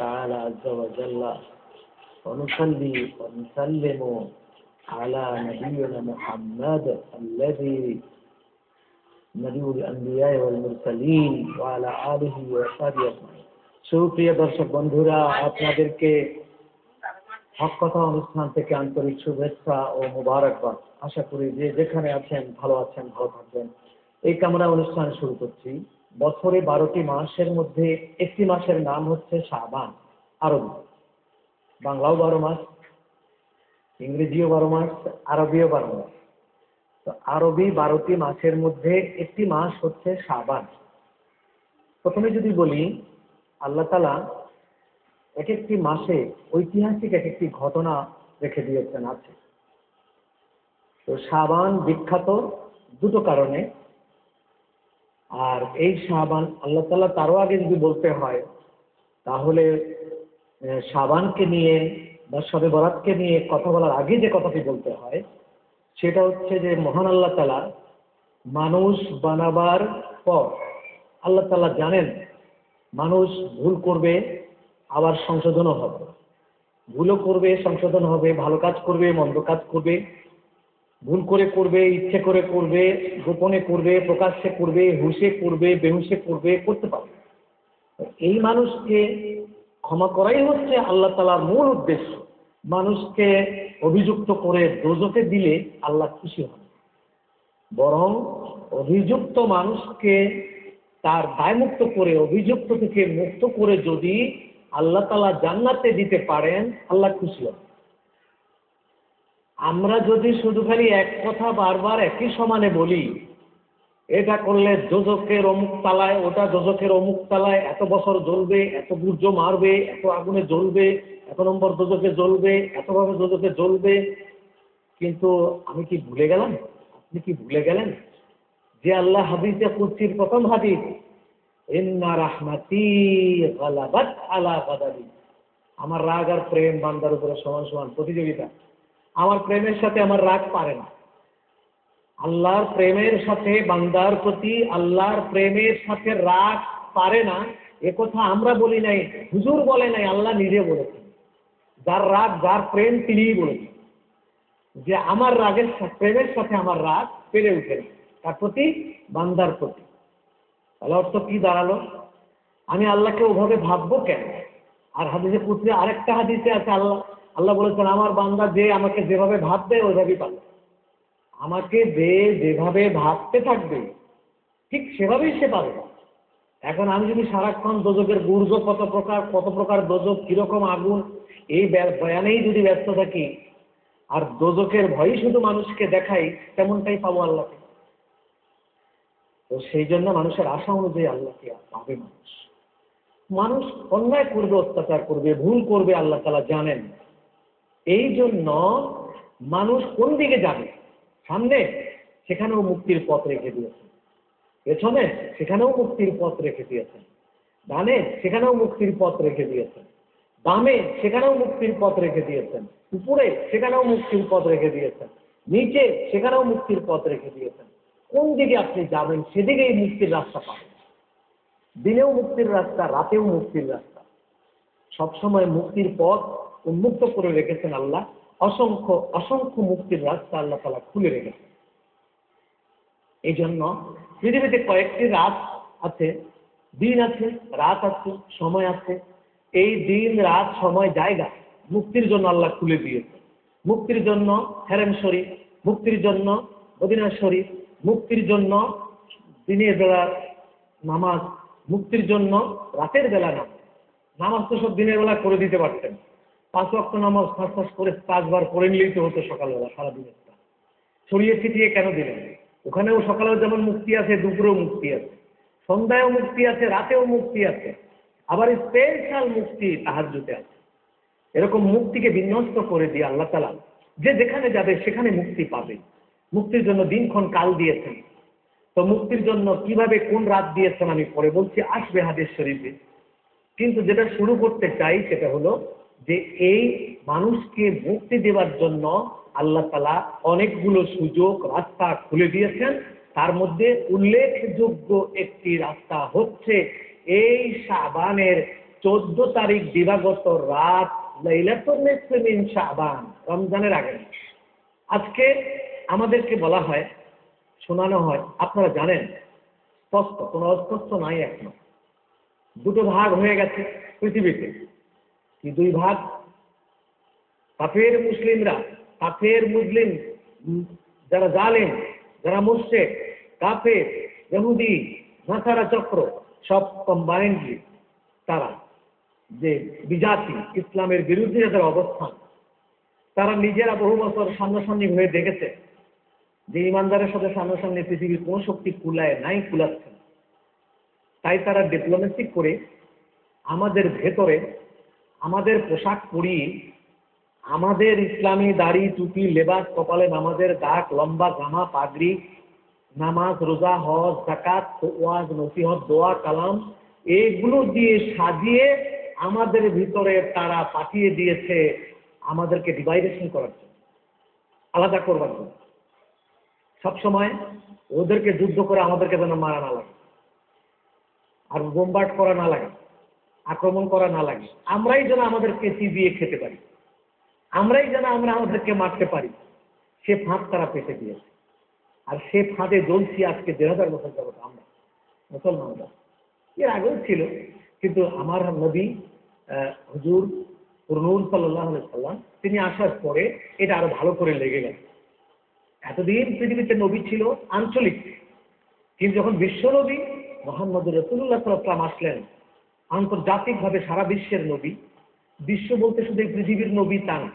تعالى عز وجل ونصلي ونسلم على نبينا محمد الذي نبي الأنبياء والمرسلين وعلى آله وصحبه أجمعين সুপ্রিয় দর্শক বন্ধুরা আপনাদেরকে হক কথা অনুষ্ঠান থেকে আন্তরিক শুভেচ্ছা ও মুবারকবাদ আশা করি যে যেখানে আছেন ভালো আছেন ভালো থাকবেন এই কামনা অনুষ্ঠান শুরু করছি বছরে বারোটি মাসের মধ্যে একটি মাসের নাম হচ্ছে শাবান, আরবি। বাংলাও বারো মাস, ইংরেজিও বারো মাস, আরবিও বারো মাস। তো আরবি বারোটি মাসের মধ্যে একটি মাস হচ্ছে শাবান। প্রথমে যদি বলি, আল্লাহ তালা এক একটি মাসে ঐতিহাসিক এক একটি ঘটনা রেখে দিয়েছেন আছে। তো সাবান বিখ্যাত দুটো কারণে। আর এই সাবান আল্লাহ তালা তারও আগে যদি বলতে হয়, তাহলে সাবানকে নিয়ে বা সবে বরাতকে নিয়ে কথা বলার আগে যে কথাটি বলতে হয়, সেটা হচ্ছে যে মহান আল্লাহ তালা মানুষ বানাবার পর আল্লাহ তালা জানেন মানুষ ভুল করবে, আবার সংশোধনও হবে। ভুলও করবে, সংশোধন হবে, ভালো কাজ করবে, মন্দ কাজ করবে ভুল করে করবে, ইচ্ছে করে করবে, গোপনে করবে, প্রকাশ্যে করবে, হুশে করবে, বেহুশে করবে, করতে পারবে। এই মানুষকে ক্ষমা করাই হচ্ছে আল্লাহ তালার মূল উদ্দেশ্য। মানুষকে অভিযুক্ত করে দোজকে দিলে আল্লাহ খুশি হন বরং অভিযুক্ত মানুষকে তার দায়মুক্ত করে, অভিযুক্ত থেকে মুক্ত করে যদি আল্লাহ তালা জান্নাতে দিতে পারেন, আল্লাহ খুশি হন আমরা যদি শুধু খালি এক কথা বারবার একই সমানে বলি, এটা করলে যোজকের অমুক তালায়, ওটা যোজকের অমুক তালায়, এত বছর জ্বলবে, এত গুর্জ মারবে, এত আগুনে জ্বলবে, এত নম্বর দোজকে জ্বলবে এতভাবে দোজকে জ্বলবে। কিন্তু আমি কি ভুলে গেলাম? আপনি কি ভুলে গেলেন? যে আল্লাহ হাদিসে কুচ্ছির প্রথম হাদিস, ইন্না রাহমাতি আলা আমার রাগ আর প্রেম বান্দার উপরে সমান সমান প্রতিযোগিতা। আমার প্রেমের সাথে আমার রাগ পারে না। আল্লাহর প্রেমের সাথে, বান্দার প্রতি আল্লাহর প্রেমের সাথে রাগ পারে না। এ কথা আমরা বলি নাই, হুজুর বলে নাই, আল্লাহ নিজে বলেছেন। যার রাগ, যার প্রেম তিনিই বলেছেন। যে আমার রাগের প্রেমের সাথে আমার রাগ পেরে উঠে তার প্রতি বান্দার প্রতি। তাহলে অর্থ কি দাঁড়াল? আমি আল্লাহকে ওভাবে ভাববো কেন? আর হাদিসে পুত্রে আরেকটা হাদিসে আছে, আল্লাহ আল্লাহ বলেছেন, আমার বান্দা যে আমাকে যেভাবে ভাববে, ওইভাবেই পাবে আমাকে যে যেভাবে ভাবতে থাকবে, ঠিক সেভাবেই সে পাবে এখন আমি যদি সারাক্ষণ দোজকের গুর্জ, কত প্রকার কত প্রকার দোজক কীরকম আগুন, এই বয়ানেই যদি ব্যস্ত থাকি, আর দোজকের ভয়ই শুধু মানুষকে দেখাই, তেমনটাই পাবো আল্লাহকে। তো সেই জন্য মানুষের আশা অনুযায়ী আল্লাহকে পাবে মানুষ। মানুষ অন্যায় করবে, অত্যাচার করবে, ভুল করবে, আল্লাহ তালা জানেন। এই জন্য মানুষ কোন দিকে যাবে? সামনে? সেখানেও মুক্তির পথ রেখে দিয়েছেন। পেছনে? সেখানেও মুক্তির পথ রেখে দিয়েছেন। ডানে? সেখানেও মুক্তির পথ রেখে দিয়েছেন। বামে? সেখানেও মুক্তির পথ রেখে দিয়েছেন। উপরে? সেখানেও মুক্তির পথ রেখে দিয়েছেন। নিচে? সেখানেও মুক্তির পথ রেখে দিয়েছেন। কোন দিকে আপনি যাবেন, সেদিকেই মুক্তির রাস্তা পাবেন। দিনেও মুক্তির রাস্তা, রাতেও মুক্তির রাস্তা। সবসময় মুক্তির পথ উন্মুক্ত করে রেখেছেন আল্লাহ, অসংখ্য অসংখ্য মুক্তির রাস্তা আল্লাহ তালা খুলে রেখেছেন। এই জন্য পৃথিবীতে কয়েকটি রাত আছে, দিন আছে, রাত আছে, সময় আছে। এই দিন, রাত, সময়, জায়গা মুক্তির জন্য আল্লাহ খুলে দিয়েছে মুক্তির জন্য হেরেন শরীফ, মুক্তির জন্য মদিনা শরীফ, মুক্তির জন্য দিনের বেলা নামাজ, মুক্তির জন্য রাতের বেলা নামাজ। নামাজ তো সব দিনের বেলা করে দিতে পারতেন। পাঁচ ওয়াক্ত নামাজ ফাঁস ফাঁস করে পাঁচবার পড়ে নিলেই তো হতো সকালবেলা সারাদিনের ছড়িয়ে ছিটিয়ে কেন দিলেন? ওখানেও সকালেও যেমন মুক্তি আছে, দুপুরেও মুক্তি আছে। সন্ধ্যায়ও মুক্তি আছে, রাতেও মুক্তি আছে। আবার স্পেশাল মুক্তি তাহাজুতে আছে। এরকম মুক্তিকে বিন্যস্ত করে দিয়ে আল্লাহ তালা যে যেখানে যাবে সেখানে মুক্তি পাবে। মুক্তির জন্য দিনক্ষণ কাল দিয়েছেন। তো মুক্তির জন্য কীভাবে কোন রাত দিয়েছেন আমি পরে বলছি, আসবে হাদিস শরীফে। কিন্তু যেটা শুরু করতে চাই সেটা হলো যে এই মানুষকে মুক্তি দেওয়ার জন্য আল্লাহ তালা অনেকগুলো সুযোগ, রাস্তা খুলে দিয়েছেন। তার মধ্যে উল্লেখযোগ্য একটি রাস্তা হচ্ছে এই সাবানের চোদ্দ তারিখ দিবাগত রাত শাবান, রমজানের আগে আজকে আমাদেরকে বলা হয়, শোনানো হয়, আপনারা জানেন স্পষ্ট কোনো অস্পষ্ট নাই এখনও। দুটো ভাগ হয়ে গেছে পৃথিবীতে। কি দুই ভাগ? কাফের মুসলিমরা, কাফের মুসলিম যারা জালেন যারা মুর্শেক কাফের, ইহুদি, নাসারা চক্র, সব কম্বাইন্ডলি তারা যে বিজাতি, ইসলামের বিরুদ্ধে যাদের অবস্থান, তারা নিজেরা বহু বছর সামনাসামনি হয়ে দেখেছে যে ইমানদারের সাথে সামনাসামনি পৃথিবীর কোনো শক্তি কুলায় নাই, কুলাচ্ছে তাই তারা ডিপ্লোমেসি করে আমাদের ভেতরে আমাদের পোশাক পরিয়ে আমাদের ইসলামী দাড়ি, টুপি, লেবাস কপালে নামাজের দাগ, লম্বা জামা, পাগড়ি, নামাজ, রোজা, হজ জাকাত ওয়াজ, নসিহত, দোয়া, কালাম এইগুলো দিয়ে সাজিয়ে আমাদের ভিতরে তারা পাঠিয়ে দিয়েছে আমাদেরকে ডিভাইডেশন করার জন্য, আলাদা করবার জন্য। সবসময় ওদেরকে যুদ্ধ করে আমাদেরকে যেন মারা না লাগে, আর বোমবার্ড করা না লাগে। আক্রমণ করা না লাগে। আমরাই যেন আমাদেরকে চিবিয়ে খেতে পারি। আমরাই যেন আমরা আমাদেরকে মারতে পারি। সে ফাঁদ তারা পেতে দিয়েছে। আর সে ফাঁদে জ্বলছি আজকে দেড় হাজার বছর যাবত আমরা, মুসলমানরা। এর আগেও ছিল, কিন্তু আমার নবী হুজুর পুরনুর সাল্লাহ সাল্লাম তিনি আসার পরে এটা আরও ভালো করে লেগে গেছে এতদিন পৃথিবীতে নবী ছিল আঞ্চলিক। কিন্তু যখন বিশ্ব নবী মোহাম্মদ রসুল্লাহ সাল্লাম আসলেন আন্তর্জাতিকভাবে সারা বিশ্বের নবী, বিশ্ব বলতে শুধু পৃথিবীর নবী তা না,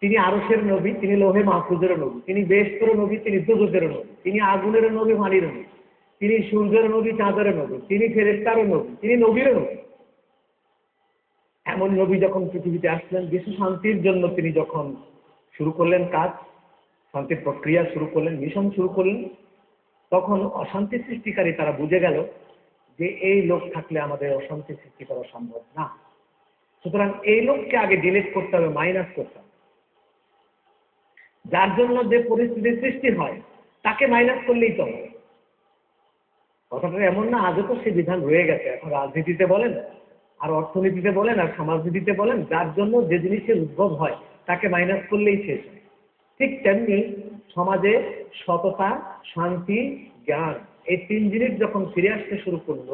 তিনি আরসের নবী, তিনি লোহে মাহফুজের নবী, তিনি বেশকর নবী, তিনি দুজের নবী, তিনি আগুনের নবী পানির নবী, তিনি সূর্যের নবী চাঁদের নবী, তিনি ফেরেস্তারও নবী, তিনি নবীর নবী। এমন নবী যখন পৃথিবীতে আসলেন, বিশ্ব শান্তির জন্য তিনি যখন শুরু করলেন কাজ, শান্তির প্রক্রিয়া শুরু করলেন, মিশন শুরু করলেন, তখন অশান্তি সৃষ্টিকারী তারা বুঝে গেল যে এই লোক থাকলে আমাদের অশান্তি সৃষ্টি করা সম্ভব না। সুতরাং এই লোককে আগে ডিলিট করতে হবে মাইনাস করতে হবে। যার জন্য যে পরিস্থিতির সৃষ্টি হয়, তাকে মাইনাস করলেই তো হবে। কথাটা এমন না, আজও তো সে বিধান রয়ে গেছে। এখন রাজনীতিতে বলেন, আর অর্থনীতিতে বলেন, আর সমাজনীতিতে বলেন, যার জন্য যে জিনিসের উদ্ভব হয়, তাকে মাইনাস করলেই শেষ হয়। ঠিক তেমনি সমাজে সততা, শান্তি, জ্ঞান এই তিন জিনিস যখন ফিরে আসতে শুরু করল,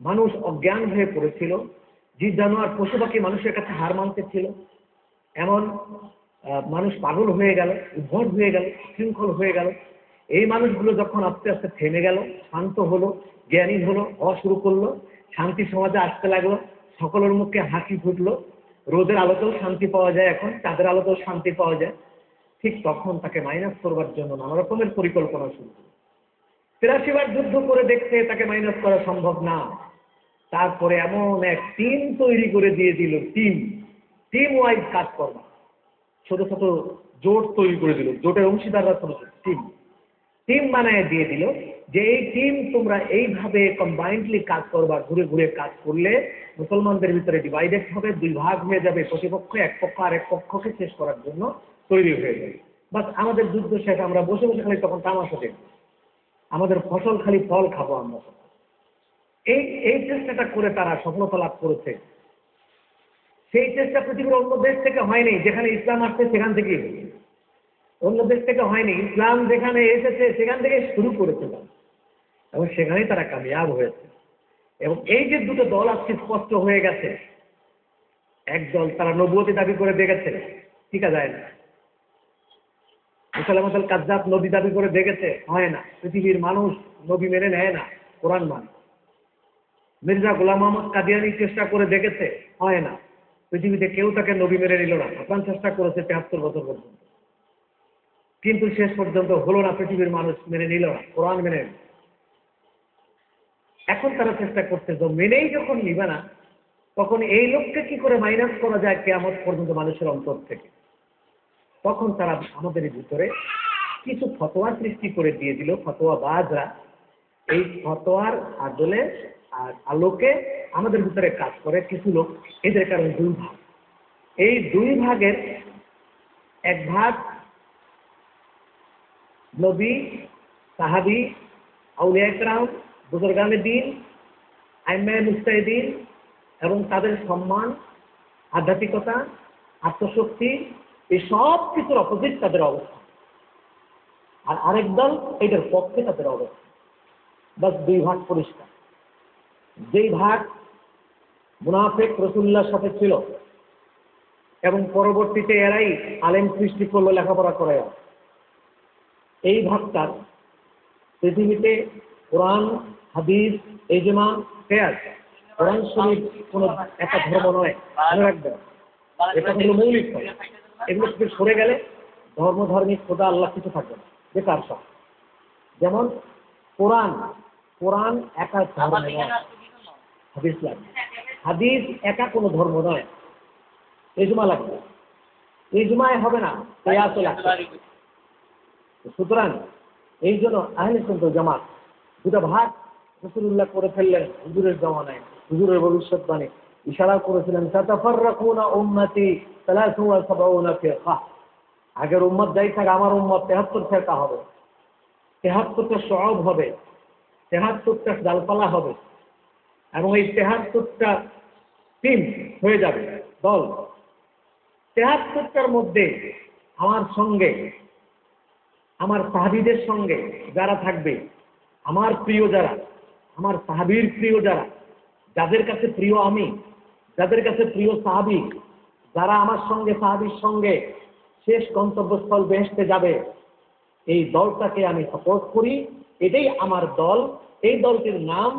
মানুষ অজ্ঞান হয়ে পড়েছিল। জীব জানোয়ার পশু পাখি মানুষের কাছে হার মানতে ছিল। এমন মানুষ পাগল হয়ে গেল, উদ্ভট হয়ে গেল, শৃঙ্খল হয়ে গেল। এই মানুষগুলো যখন আস্তে আস্তে থেমে গেল, শান্ত হলো, জ্ঞানী হলো, হওয়া শুরু করল, শান্তি সমাজে আসতে লাগল, সকলের মুখে হাসি ফুটলো। রোদের আলোতেও শান্তি পাওয়া যায় এখন, চাঁদের আলোতেও শান্তি পাওয়া যায়। ঠিক তখন তাকে মাইনাস করবার জন্য নানা রকমের পরিকল্পনা শুরু করল তিরাশি বার যুদ্ধ করে দেখতে তাকে মাইনাস করা সম্ভব না। তারপরে এমন এক টিম তৈরি করে দিয়ে দিল টিম টিম ওয়াইজ কাজ করবা ছোট ছোট জোট তৈরি করে দিল। জোটের অংশীদাররা ছোট ছোট টিম টিম বানায় দিয়ে দিল যে এই টিম তোমরা এইভাবে কম্বাইন্ডলি কাজ করবা, ঘুরে ঘুরে কাজ করলে মুসলমানদের ভিতরে ডিভাইডেড হবে, দুই ভাগ হয়ে যাবে, প্রতিপক্ষ এক পক্ষ আর এক পক্ষকে শেষ করার জন্য তৈরি হয়ে যাবে বাস আমাদের যুদ্ধ শেষ, আমরা বসে বসে খালি তখন তামাশা দেখব। আমাদের ফসল খালি ফল খাব আমরা। এই এই চেষ্টাটা করে তারা সফলতা লাভ করেছে। সেই চেষ্টা পৃথিবীর অন্য দেশ থেকে হয়নি, যেখানে ইসলাম আসছে সেখান হয়েছে। অন্য দেশ থেকে হয়নি, ইসলাম যেখানে এসেছে সেখান থেকে শুরু করেছে এবং সেখানেই তারা কামিয়াব হয়েছে। এবং এই যে দুটো দল আজকে স্পষ্ট হয়ে গেছে, এক দল তারা নবুয়তি দাবি করে দেখেছে টিকা যায় না মুসালামাতাল কাজ্জাব নবী দাবি করে দেখেছে, হয় না। পৃথিবীর মানুষ নবী মেনে নেয় না, কোরআন মানে। মির্জা গোলাম মোহাম্মদ কাদিয়ানি চেষ্টা করে দেখেছে, হয় না। পৃথিবীতে কেউ তাকে নবী মেনে নিল না আপনার চেষ্টা করেছে তেহাত্তর বছর পর্যন্ত। কিন্তু শেষ পর্যন্ত হলো না, পৃথিবীর মানুষ মেনে নিল না, কোরআন মেনে। এখন তারা চেষ্টা করছে, যে মেনেই যখন নিবে না, তখন এই লোককে কি করে মাইনাস করা যায় কেমন পর্যন্ত মানুষের অন্তর থেকে? তখন তারা আমাদের ভিতরে কিছু ফতোয়া সৃষ্টি করে দিয়ে দিল ফতোয়া বাজরা এই ফতোয়ার আদলে আর আলোকে আমাদের ভিতরে কাজ করে কিছু লোক, এদের কারণে দুই ভাগ। এই দুই ভাগের এক ভাগ নবী, সাহাবি, আউলিয়া ইকরাম বুজুর্গানে দিন আইমায় মুস্তাহিদিন এবং তাদের সম্মান, আধ্যাত্মিকতা, আত্মশক্তি এই সব কিছুর অপোজিট তাদের অবস্থা। আর আরেক দল এটার পক্ষে তাদের অবস্থা। বাস দুই ভাগ পরিষ্কার। যেই ভাগ মুনাফেক রসুল্লার সাথে ছিল এবং পরবর্তীতে এরাই আলেম সৃষ্টি করল, লেখাপড়া করে। এই ভাগটার পৃথিবীতে কোরআন, হাদিস এজমা কেয়াস কোরআন শরীফ কোনো একটা ধর্ম নয়। রাখবেন। এটা হলো মৌলিক। এগুলো থেকে সরে গেলে ধর্ম ধার্মিক খোদা আল্লাহ কিছু থাকবে না। বেকার সব। যেমন কোরআন কোরআন একা ধর্ম হাদিস লাগবে। হাদিস একা কোনো ধর্ম নয়। এজমা লাগবে। এজমায় হবে না কেয়াসও লাগবে। সুতরাং এই জন্য আহলে সুন্দর জামাত দুটা ভাগ রসুল্লাহ করে ফেললেন হুজুরের জমানায়, হুজুরের ভবিষ্যৎবাণী। ইশারা করেছিলেন আগের উম্মত যাই থাকে, আমার উম্মত তেহাত্তর ফেরকা হবে। তেহাত্তরটা সব হবে, তেহাত্তরটা ডালপালা হবে, এবং এই তেহাত্তরটা টিম হয়ে যাবে, দল। তেহাত্তরটার মধ্যে আমার সঙ্গে, আমার সাহাবিদের সঙ্গে যারা থাকবে, আমার প্রিয় যারা, আমার সাহাবির প্রিয় যারা, যাদের কাছে প্রিয় আমি যাদের কাছে প্রিয় সাহাবি, যারা আমার সঙ্গে, সাহাবির সঙ্গে শেষ গন্তব্যস্থল বেহেসতে যাবে, এই দলটাকে আমি সাপোর্ট করি। এটাই আমার দল। এই দলটির নাম,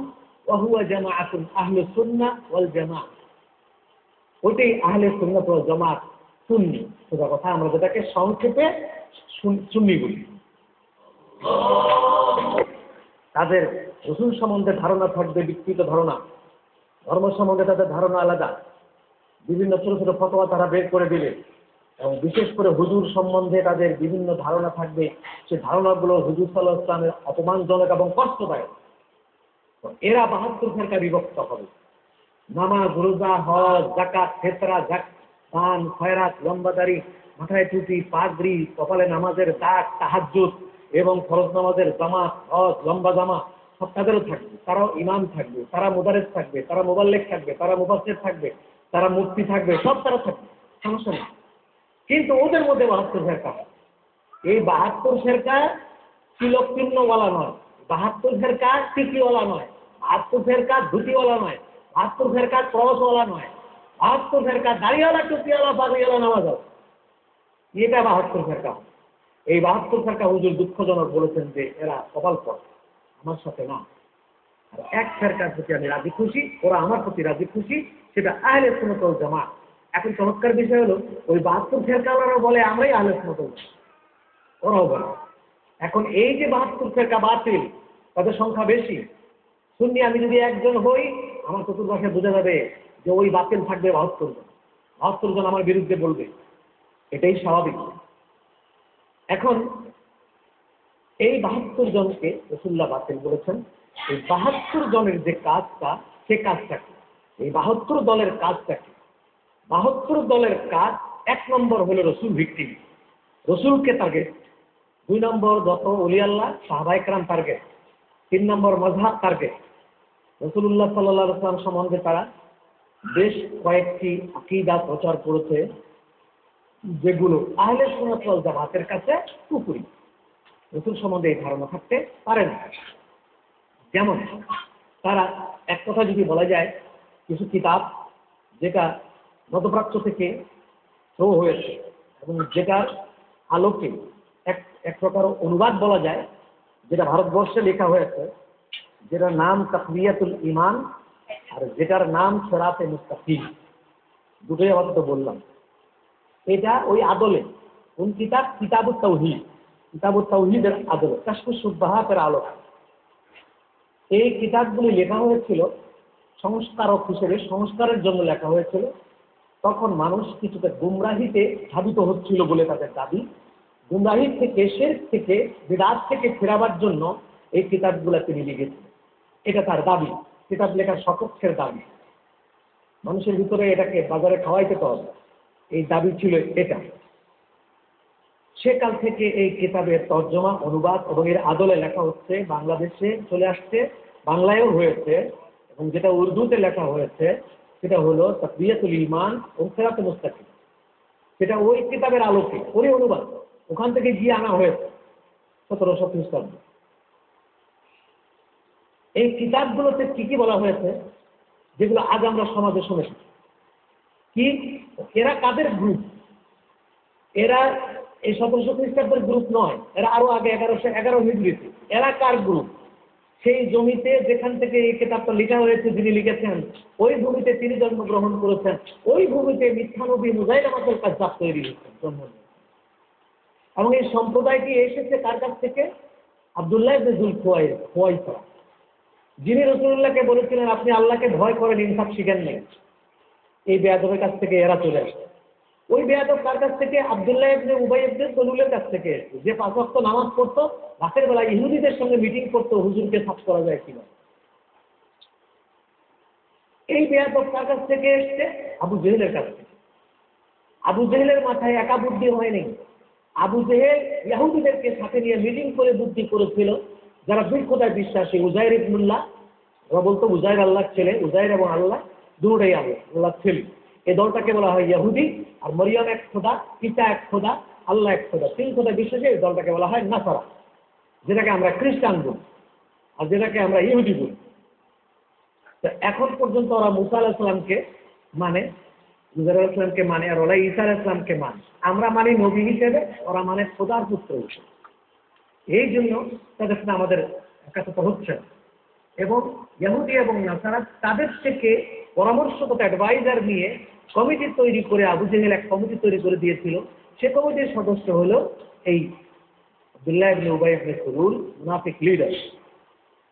ওয়াহুয়া জামাআতুন আহলে সুন্না ওয়াল জামা ওইটাই আহলে সুন্নাত ওয়াল জামাত সুন্নি। সোজা কথা, আমরা যেটাকে সংক্ষেপে সুন্নি বলি। তাদের রসুল সম্বন্ধে ধারণা থাকবে, বিকৃত ধারণা। ধর্ম সম্বন্ধে তাদের ধারণা আলাদা। বিভিন্ন ছোট ছোট ফতোয়া তারা বের করে দিবে এবং বিশেষ করে হুজুর সম্বন্ধে তাদের বিভিন্ন ধারণা থাকবে। সে ধারণাগুলো হুজুর সাল্লাহ ইসলামের অপমানজনক এবং কষ্টদায়ক। এরা বাহাত্তর ফেরকা বিভক্ত হবে। নামাজ, রোজা, হজ জাকাত ফেতরা জাক দান, খয়রাত, লম্বাদারি, মাথায় টুপি, পাগড়ি, কপালে নামাজের দাগ, তাহাজ্জুদ এবং ফরজ নামাজের জামা হজ, লম্বা জামা তাদেরও থাকবে, তারাও ইমাম থাকবে, তারা মুদারেস থাকবে, তারা মোবাল্লেক থাকবে, তারা মুবাসের থাকবে, তারা মুক্তি থাকবে, সব তারা থাকবে, সমস্যা নেই কিন্তু ওদের মধ্যে বাহাত্তর ফেরকা। এই বাহাত্তর ফেরকা তিলক চিহ্নওয়ালা নয়, বাহাত্তর ফেরকা টিকিওয়ালা নয়, বাহাত্তর ফেরকা ধুতিওয়ালা নয়, বাহাত্তর ফেরকা ক্রসওয়ালা নয়, বাহাত্তর ফেরকা দাড়িওয়ালা, টুপিওয়ালা, পাগড়িওয়ালা নামাজ। এটা বাহাত্তর ফেরকা এই বাহাত্তর ফেরকা হুজুর দুঃখজনক বলেছেন যে এরা কপাল পর আমার সাথে না আর এক ফেরকার প্রতি আমি রাজি খুশি, ওরা আমার প্রতি রাজি খুশি, সেটা আহলে সুনতল জামা এখন চমৎকার বিষয় হলো, ওই বাহাত্তর ফেরকাওয়ালারা বলে আমরাই আহলে সুনতল ওরাও বলে। এখন এই যে বাহাত্তর ফেরকা বাতিল, তাদের সংখ্যা বেশি। শুননি আমি যদি একজন হই, আমার চতুর্পাশে বোঝা যাবে যে ওই বাতিল থাকবে বাহাত্তর জন। বাহাত্তর জন আমার বিরুদ্ধে বলবে। এটাই স্বাভাবিক। এখন এই বাহাত্তর জনকে রসুল্লাহ বাতিল বলেছেন এই বাহাত্তর জনের যে কাজটা, সে কাজটা কি? এই বাহাত্তর দলের কাজটা কি? বাহাত্তর দলের কাজ এক নম্বর হলো রসুল ভিত্তি রসুলকে টার্গেট দুই নম্বর যত অলিয়াল্লাহ সাহাবাইকরাম টার্গেট তিন নম্বর মজহাব টার্গেট রসুল্লাহ সাল্লাহ আসলাম সম্বন্ধে তারা বেশ কয়েকটি আকিদা প্রচার করেছে, যেগুলো আহলে সুনাতল জামাতের কাছে পুকুরি রসুল সম্বন্ধে এই ধারণা থাকতে পারে না। যেমন, তারা এক কথা যদি বলা যায়, কিছু কিতাব যেটা মধ্যপ্রাচ্য থেকে শো হয়েছে এবং যেটার আলোকে এক এক প্রকার অনুবাদ বলা যায়, যেটা ভারতবর্ষে লেখা হয়েছে, যেটার নাম তাকবিয়াতুল ইমান আর যেটার নাম সেরাতে মুস্তাফিম দুটোই আপাতত বললাম। এটা ওই আদলে কোন কিতাব? কিতাবুত তৌহিদ কিতাবুত তৌহিদের আদলে কাশফুস সুব্বাহাতের আলো এই কিতাবগুলি লেখা হয়েছিল সংস্কারক হিসেবে, সংস্কারের জন্য লেখা হয়েছিল। তখন মানুষ কিছুটা গুমরাহিতে ধাবিত হচ্ছিল বলে তাদের দাবি। গুমরাহি থেকে শেষ থেকে বিরাট থেকে ফেরাবার জন্য এই কিতাবগুলো তিনি লিখেছেন এটা তার দাবি। কিতাব লেখার সপক্ষের দাবি। মানুষের ভিতরে এটাকে বাজারে খাওয়াইতে হবে। এই দাবি ছিল এটা। সেকাল থেকে এই কিতাবের তর্জমা, অনুবাদ এবং এর আদলে লেখা হচ্ছে, বাংলাদেশে চলে আসছে, বাংলায়ও হয়েছে এবং যেটা উর্দুতে লেখা হয়েছে, সেটা হলো তাকবিয়াতুল ইমান ও সেরাত মুস্তাকিম। সেটা ওই কিতাবের আলোকে, ওই অনুবাদ, ওখান থেকে গিয়ে আনা হয়েছে, সতেরোশো খ্রিস্টাব্দে এই কিতাবগুলোতে কি কি বলা হয়েছে, যেগুলো আজ আমরা সমাজে শুনেছি? কি? এরা কাদের গ্রুপ এরা এই সতেরোশো খ্রিস্টাব্দের গ্রুপ নয়, এরা আরও আগে এগারোশো, এগারো হিজড়িতে। এরা কার গ্রুপ সেই জমিতে যেখান থেকে এই কিতাবটা লেখা হয়েছে যিনি লিখেছেন, ওই ভূমিতে তিনি জন্মগ্রহণ করেছেন, ওই ভূমিতে মিথ্যা নবী মিথ্যানবী মুজাইরামাতের কাজ জাপ তৈরি হয়েছেন জন্ম। এবং এই সম্প্রদায়টি এসেছে কার কাছ থেকে? আবদুল্লাহ জুল খোয়াই যিনি রসুল্লাহকে বলেছিলেন, আপনি আল্লাহকে ভয় করেন, ইনসাফ শিখেন নেই। এই বেয়াদবের কাছ থেকে এরা চলে আসে। ওই বেয়াদব কার কাছ থেকে? আবদুল্লাহ ইবনে উবাই ইবনে সলুলের কাছ থেকে। এসেছে যে পাঁচ ওয়াক্ত নামাজ পড়তো, রাতের বেলা ইহুদিদের সঙ্গে মিটিং করতো, হুজুরকে সাফ করা যায় কিনা। এই বেয়াদব কার কাছ থেকে এসছে? আবু জেহেলের কাছ থেকে। আবু জেহেলের মাথায় একা বুদ্ধি হয়নি আবু জেহেল ইয়াহুদিদেরকে সাথে নিয়ে মিটিং করে বুদ্ধি করেছিল যারা বৃক্ষতায় বিশ্বাসী, উজাইর ইবনুল্লাহ। ওরা বলতো উজাইর আল্লাহ ছেলে, উজাইর এবং আল্লাহ, দুটাই আল্লাহ আল্লাহ ছেলে। এই দলটাকে বলা হয় ইয়াহুদি, আর মরিয়ম এক খোদা পিতা এক খোদা, আল্লাহ এক খোদা, তিন খোদা বিশ্বাসী এই দলটাকে বলা হয় নাসারা, যেটাকে আমরা খ্রিস্টান বলি, আর যেটাকে আমরা ইহুদি বলি। তো এখন পর্যন্ত ওরা মুসা আলাহিসামকে মানে মুজার আলাহিসামকে মানে আর ওরা ঈসা আলাহিসামকে মানে। আমরা মানি নবী হিসেবে, ওরা মানে খোদার পুত্র হিসেবে। এই জন্য তাদের সাথে আমাদের একাত্মতা হচ্ছে এবং ইহুদি এবং নাসারা তাদের থেকে পরামর্শগত অ্যাডভাইজার নিয়ে কমিটি তৈরি করে, আবু জেহেল এক কমিটি তৈরি করে দিয়েছিল। সে কমিটির সদস্য হলো এই আব্দুল্লাহ ইবনে উবাই ইবনে সুলুল মুনাফিক লিডার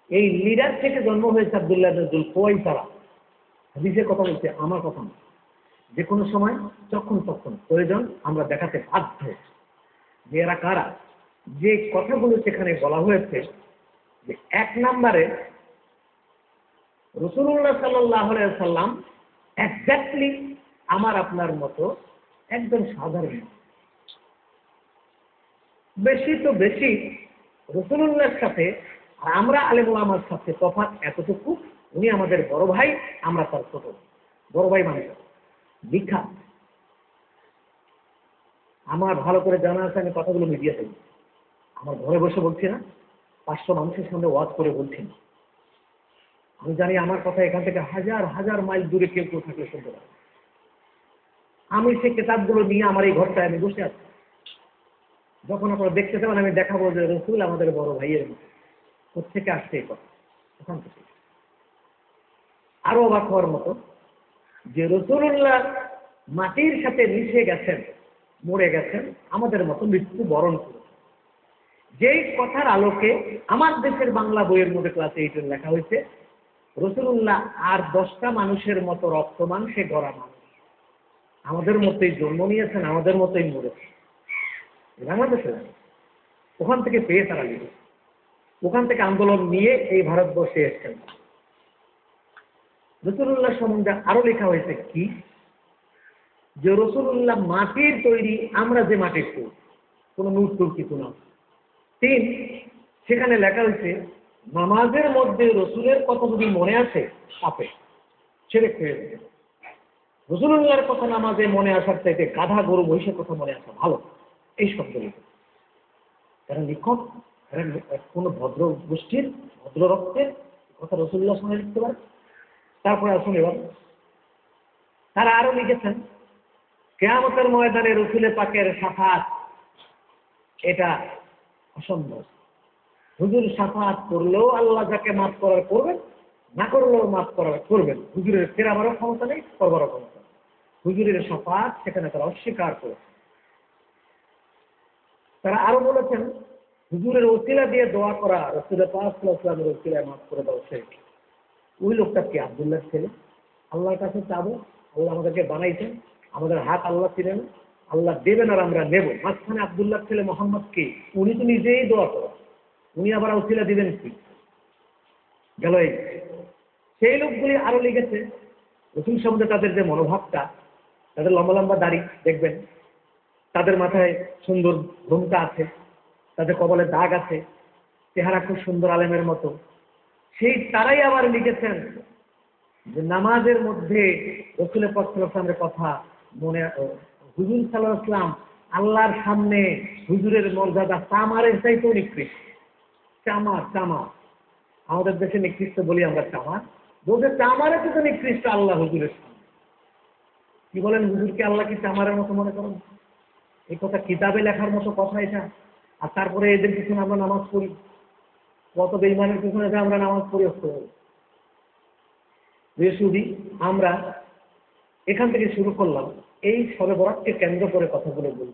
এই লিডার থেকে জন্ম হয়েছে আব্দুল্লাহ ইবনে জুল কোয়াইসারা হাদিসের কথা বলছে, আমার কথা না। যে কোনো সময় যখন তখন প্রয়োজন, আমরা দেখাতে বাধ্য। যে এরা কারা? যে কথাগুলো সেখানে বলা হয়েছে, যে এক নম্বরে রসুল্লাহ সাল্লাহ সাল্লাম একজাক্টলি আমার, আপনার মতো একদম সাধারণ বেশি তো বেশি রসুল্লাহর সাথে আর আমরা আলেমুল আমার সাথে তফাৎ এতটুকু, উনি আমাদের বড় ভাই, আমরা তার ছোট বড় ভাই মানে দীক্ষা আমার ভালো করে জানা আছে, আমি কথাগুলো মিডিয়াতে। আমার ঘরে বসে বলছি না, পাঁচশো মানুষের সামনে ওয়াজ করে বলছি না। আমি জানি আমার কথা এখান থেকে হাজার হাজার মাইল দূরে কেউ কেউ থাকলে শুনতে পারে। আমি সেই কেতাবগুলো নিয়ে আমার এই ঘরটায় আমি বসে আছি। যখন আপনারা দেখতে পাবেন আমি দেখাবো যে রসুল আমাদের বড় ভাইয়ের কোথেকে আসছে এই কথা। ওখান থেকে। আরও অবাক হওয়ার মতো যে রসুল্লাহ মাটির সাথে মিশে গেছেন, মরে গেছেন, আমাদের মতো মৃত্যু বরণ করেছেন। যেই কথার আলোকে আমার দেশের বাংলা বইয়ের মধ্যে ক্লাস এইটের লেখা হয়েছে রসুল্লাহ আর দশটা মানুষের মতো রক্ত সে গড়া মানুষ। আমাদের মতোই জন্ম নিয়েছেন, আমাদের মতোই মরেছেন আমাদের ওখান থেকে পেয়ে তারা লিখেছে ওখান থেকে আন্দোলন নিয়ে এই ভারতবর্ষে এসছেন। রসুল্লাহ সম্বন্ধে আরও লেখা হয়েছে কি? যে রসুল্লাহ মাটির তৈরি, আমরা যে মাটির তৈরি। কোনো নূর কিছু না। তিন, সেখানে লেখা হয়েছে নামাজের মধ্যে রসুলের কথা যদি মনে আছে আপে ছেড়ে খেয়ে দেবে। রসুল্লাহর কথা নামাজে মনে আসার চাইতে গাধা গরু মহিষের কথা মনে আসা ভালো। এই শব্দ লিখে এরা লিখক কোনো ভদ্র গোষ্ঠীর, ভদ্র রক্তের কথা রসুল্লাহ সঙ্গে লিখতে পারে তারপরে আসুন এবার। তারা আরও লিখেছেন, কেয়ামতের ময়দানে রসুলের পাকের সাফাত, এটা অসম্ভব। হুজুর সাফাত করলেও আল্লাহ যাকে মাফ করার করবেন, না করলেও মাফ করার করবেন। হুজুরের ফেরাবারও ক্ষমতা নেই, করবারও ক্ষমতা হুজুরের সাফাত সেখানে তারা অস্বীকার করেছে। তারা আরও বলেছেন, হুজুরের ওসিলা দিয়ে দোয়া করা পাঁচ ইসলামের ওসিলায় মাফ করে দাও সে ওই লোকটা কি? আবদুল্লাহ ছেলে। আল্লাহর কাছে চাবো, আল্লাহ আমাদেরকে বানাইছেন, আমাদের হাত আল্লাহ ছিলেন, আল্লাহ দেবেন আর আমরা নেব। মাঝখানে আবদুল্লাহ ছেলে মোহাম্মদ কে? উনি তো নিজেই দোয়া করেন। উনি আবার ওসিলা দিবেন কি? গেল সেই লোকগুলি আরও লিখেছে, রসুল সম্বন্ধে তাদের যে মনোভাবটা, তাদের লম্বা লম্বা দাড়ি, দেখবেন, তাদের মাথায় সুন্দর ঘুমটা আছে, তাদের কবলে দাগ আছে, চেহারা খুব সুন্দর আলেমের মতো। সেই তারাই আবার লিখেছেন যে নামাজের মধ্যে রসুল পত্রের কথা মনে হুজুর সাল্লাহ ইসলাম আল্লাহর সামনে হুজুরের মর্যাদা চামারের চাইতেও নিকৃষ্ট। চামার চামার। আমাদের দেশে নিকৃষ্ট বলি আমরা চামার। বলতে চামারে তো নিকৃষ্ট আল্লাহ হুজুরের কি বলেন হুজুরকে আল্লাহ কি চামারের মতো মনে করেন? এই কথা কিতাবে লেখার মতো কথা এটা। আর তারপরে এদের পিছনে আমরা নামাজ পড়ি। কত বেইমানের পিছনে যে আমরা নামাজ পড়ি বৃহস্পতি আমরা এখান থেকে শুরু করলাম। এই সবে বরাতকে কেন্দ্র করে কথাগুলো বলি।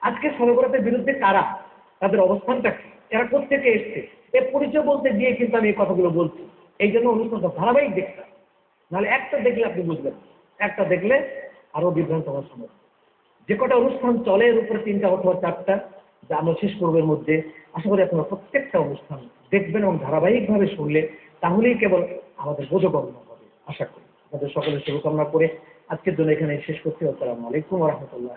আজকে সবে বরাতের বিরুদ্ধে কারা? তাদের অবস্থানটা কি? এরা কোথেকে এসছে? এর পরিচয় বলতে গিয়ে কিন্তু আমি এই কথাগুলো বলছি। এই জন্য অনুষ্ঠানটা ধারাবাহিক দেখতাম নাহলে একটা দেখলে আপনি বুঝবেন। একটা দেখলে আরও বিভ্রান্ত হওয়ার সময় যে কটা অনুষ্ঠান চলে এর উপরে তিনটা অথবা চারটা, যা আমরা শেষ পর্বের মধ্যে আশা করি আপনারা প্রত্যেকটা অনুষ্ঠান দেখবেন এবং ধারাবাহিকভাবে শুনলে তাহলেই কেবল আমাদের বোধগম্য হবে। আশা করি। আপনাদের সকলের শুভকামনা করে আজকের জন্য এখানে শেষ করছি। আসসালামু আলাইকুম রহমতুল্লাহ